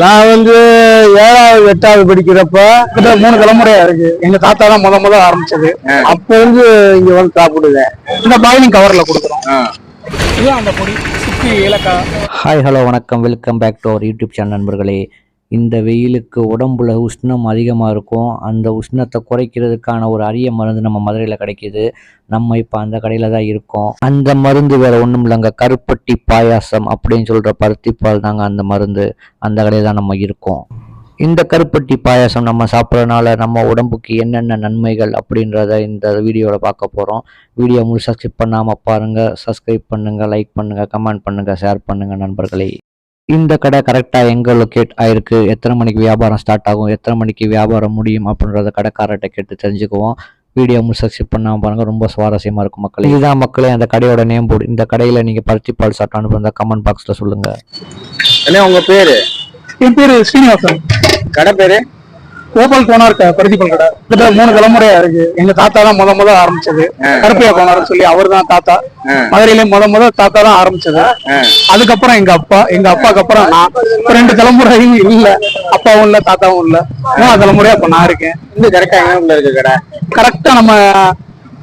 நான் வந்து ஏழாவது எட்டாவது படிக்கிறப்ப கிட்ட மூணு தலைமுறையா இருக்கு. எங்க தாத்தா தான் முத முத ஆரம்பிச்சது. அப்ப வந்து இங்க வந்து சாப்பிடுவேன் இந்த பாயிலிங் கவர்ல கொடுக்குறோம். இதுதான் அந்த பொடி. சுத்தி ஏலக்காய். ஹாய் ஹலோ வணக்கம். Welcome back to our YouTube channel நண்பர்களே. இந்த வெயிலுக்கு உடம்புல உஷ்ணம் அதிகமாக இருக்கும். அந்த உஷ்ணத்தை குறைக்கிறதுக்கான ஒரு அரிய மருந்து நம்ம மதுரையில் கிடைக்கிது. நம்ம இப்போ அந்த கடையில் தான் இருக்கோம். அந்த மருந்து வேறு ஒன்றும் இல்லைங்க. கருப்பட்டி பாயாசம் அப்படின்னு சொல்கிற பருத்திப்பால் தாங்க அந்த மருந்து. அந்த கடையில் தான் நம்ம இருக்கோம். இந்த கருப்பட்டி பாயாசம் நம்ம சாப்பிட்றதுனால நம்ம உடம்புக்கு என்னென்ன நன்மைகள் அப்படின்றத இந்த வீடியோவில் பார்க்க போகிறோம் வீடியோ முழுசாக ஸ்கிப் பண்ணாமல் பாருங்கள் சப்ஸ்கிரைப் பண்ணுங்கள் லைக் பண்ணுங்கள் கமெண்ட் பண்ணுங்கள் ஷேர் பண்ணுங்கள் நண்பர்களே. இந்த கடை கரெக்டாக எங்கே லொக்கேட் ஆயிருக்கு? எத்தனை மணிக்கு வியாபாரம் ஸ்டார்ட் ஆகும்? எத்தனை மணிக்கு வியாபாரம் முடியும்? அப்படின்றத கடைக்காரர்கிட்ட கேட்டு தெரிஞ்சுக்குவோம். வீடியோ முழுசாக ஸ்கிப் பண்ணாமல் பாருங்கள் ரொம்ப சுவாரஸ்யமாக இருக்கும் மக்கள். இதுதான் மக்களே அந்த கடையோட நேம் போர்டு இந்த கடையில் நீங்கள் பருத்தி பால் சாப்பிட்டு அனுப்புறதா கமெண்ட் பாக்ஸில் சொல்லுங்கள் என்ன உங்க பேரு? என் பேரு ஸ்ரீனிவாசன். கடை பேரு? கோபால் கோனார் க- பருத்திப்பல் கடை. கிட்ட மூணு தலைமுறையா இருக்கு. எங்க தாத்தா தான் முத முத ஆரம்பிச்சது. கருப்பையா கோனார் சொல்லி அவர் தான் தாத்தா மதுரையில முத முத தாத்தா தான் ஆரம்பிச்சது அதுக்கப்புறம் எங்க அப்பா எங்க அப்பாக்கு அப்புறம் நான். ரெண்டு தலைமுறையும் இல்ல. அப்பாவும் இல்ல தாத்தாவும் இல்ல. மூணாவது தலைமுறையா இப்ப நான் இருக்கேன். இந்த கரெக்டா எங்க இருக்கு கடை? கரெக்டா நம்ம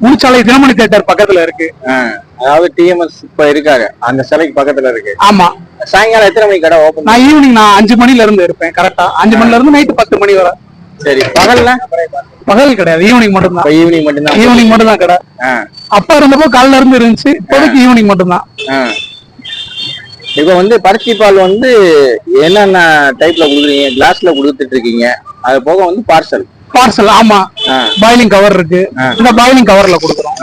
முனிச்சாலை திருமணி தேட்டர் பக்கத்துல இருக்கு. அதாவது டிஎம்எஸ் இப்ப இருக்காங்க. அந்த சிலைக்கு பக்கத்துல இருக்கு. ஆமா. சாயங்காலம் எத்தனை மணிக்கு கடை ஓபன் நான் ஈவினிங் நான் அஞ்சு மணில இருந்து இருப்பேன் கரெக்டா அஞ்சு மணில இருந்து நைட்டு பத்து மணி வரை. சரி. பகல்ல? பகல் கிடையாது. ஈவினிங் மட்டும்தான். ஈவினிங் மட்டும்தான். ஈவினிங் மட்டும் தான் கடை அப்பா இருந்தப்போ காலைல இருந்து இருந்துச்சு. இப்போதைக்கு ஈவினிங் மட்டும்தான். இப்ப வந்து பருத்தி பால் வந்து என்னென்ன டைப்ல கொடுக்குறீங்க? கிளாஸ்ல கொடுத்துட்டு இருக்கீங்க. அது போக வந்து பார்சல் பார்சல் ஆமா. பாயிலிங் கவர் இருக்கு. இந்த பாயிலிங் கவர்ல கொடுக்குறோம்.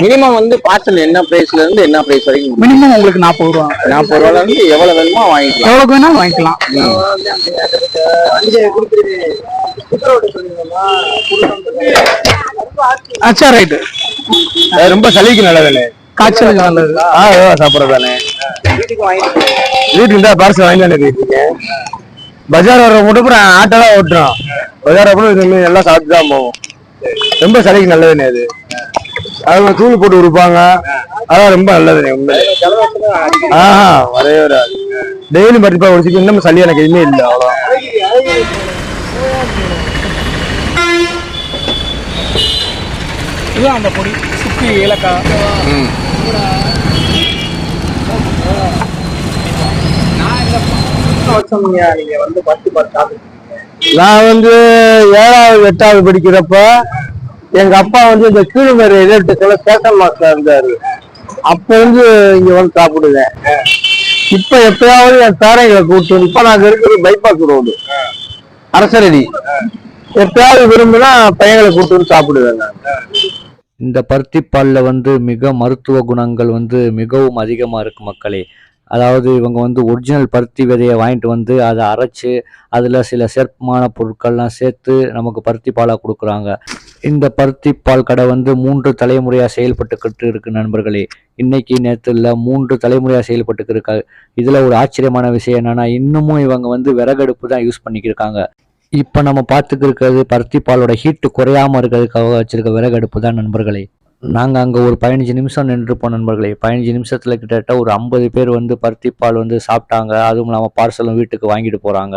மினிமம் வந்து பார்சல் என்ன பிரைஸ்ல இருந்து என்ன பிரைஸ் வரைக்கும் மினிமம் உங்களுக்கு நாற்பது ரூபா. நாற்பது ரூபால இருந்து எவ்வளவு வேணுமோ வாங்கிக்கலாம். எவ்வளவுக்கு வேணாலும் வாங்கிக்கலாம். அச்சா ரைட்டு அது ரொம்ப சளிக்கு நல்லதுண்ணே காய்ச்சலுக்கு நல்லது. ஆ சாப்பிட்றதானே வீட்டுக்கு தான் பார்சல் வாங்கி தானே இருக்கீங்க பஜார் வர மட்டும் அப்புறம் ஆட்டோ தான் ஓட்டுறோம். பஜார் அப்புறம் இது எல்லாம் சாப்பிட்டு தான் போவோம். ரொம்ப சளிக்கு நல்லதுண்ணே அது அது தூள் போட்டு கொடுப்பாங்க. அதான் ரொம்ப நல்லதுண்ணே உண்மை ஆஹா வரவே வராது டெய்லி பருத்திப்பா குடிச்சிட்டு இன்னும் சளி எனக்கு எதுவுமே இல்லை அவ்வளோ இதுதான் அந்த பொடி சுத்தி ஏலக்காய். நீங்க வந்து நான் வந்து ஏழாவது எட்டாவது படிக்கிறப்ப எங்க அப்பா வந்து இந்த கீழ்மறை எதிர்த்து ஸ்டேஷன் மாஸ்டர் இருந்தாரு. அப்ப வந்து இங்க வந்து சாப்பிடுவேன். இப்ப எப்பயாவது என் பேரைகளை கூப்பிட்டு இப்ப நாங்க இருக்கிறது பைபாஸ் ரோடு அரசரடி. எப்பயாவது விரும்பினா பையங்களை கூப்பிட்டு வந்து சாப்பிடுவேன் நான். இந்த பருத்திப்பாலில் வந்து மிக மருத்துவ குணங்கள் வந்து மிகவும் அதிகமாக இருக்கு மக்களே. அதாவது இவங்க வந்து ஒரிஜினல் பருத்தி விதையை வாங்கிட்டு வந்து அதை அரைச்சு அதில் சில சேர்ப்பமான பொருட்கள்லாம் சேர்த்து நமக்கு பருத்தி பாலாக கொடுக்குறாங்க. இந்த பருத்தி பால் கடை வந்து மூன்று தலைமுறையாக செயல்பட்டுக்கிட்டு இருக்கு நண்பர்களே. இன்னைக்கு நேற்று இல்லை மூன்று தலைமுறையாக செயல்பட்டுக்கு இருக்கா. இதில் ஒரு ஆச்சரியமான விஷயம் என்னன்னா இன்னமும் இவங்க வந்து விறகடுப்பு தான் யூஸ் பண்ணிக்கிருக்காங்க. இப்போ நம்ம பார்த்துக்கு இருக்கிறது பருத்தி பாலோட ஹீட்டு குறையாம இருக்கிறதுக்காக வச்சிருக்க விறகடுப்பு தான் நண்பர்களே. நாங்கள் அங்கே ஒரு பதினஞ்சு நிமிஷம் நின்றுப்போம் நண்பர்களே பதினஞ்சு நிமிஷத்தில் கிட்டத்தட்ட ஒரு ஐம்பது பேர் வந்து பருத்தி பால் வந்து சாப்பிட்டாங்க. அதுவும் இல்லாமல் பார்சலும் வீட்டுக்கு வாங்கிட்டு போகிறாங்க